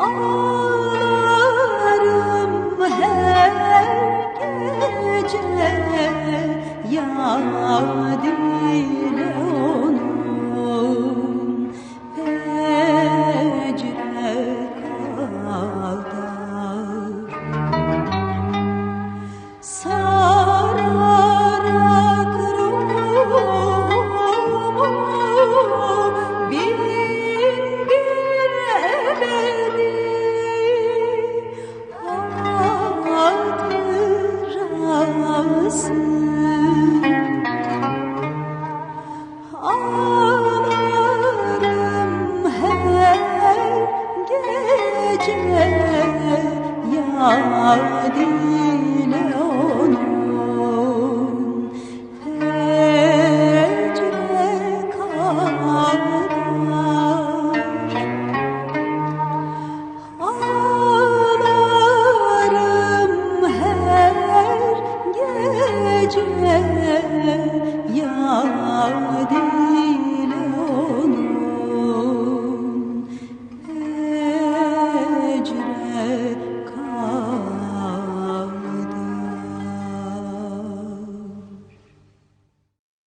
Ağlarım her gece yar gece ya gece yadim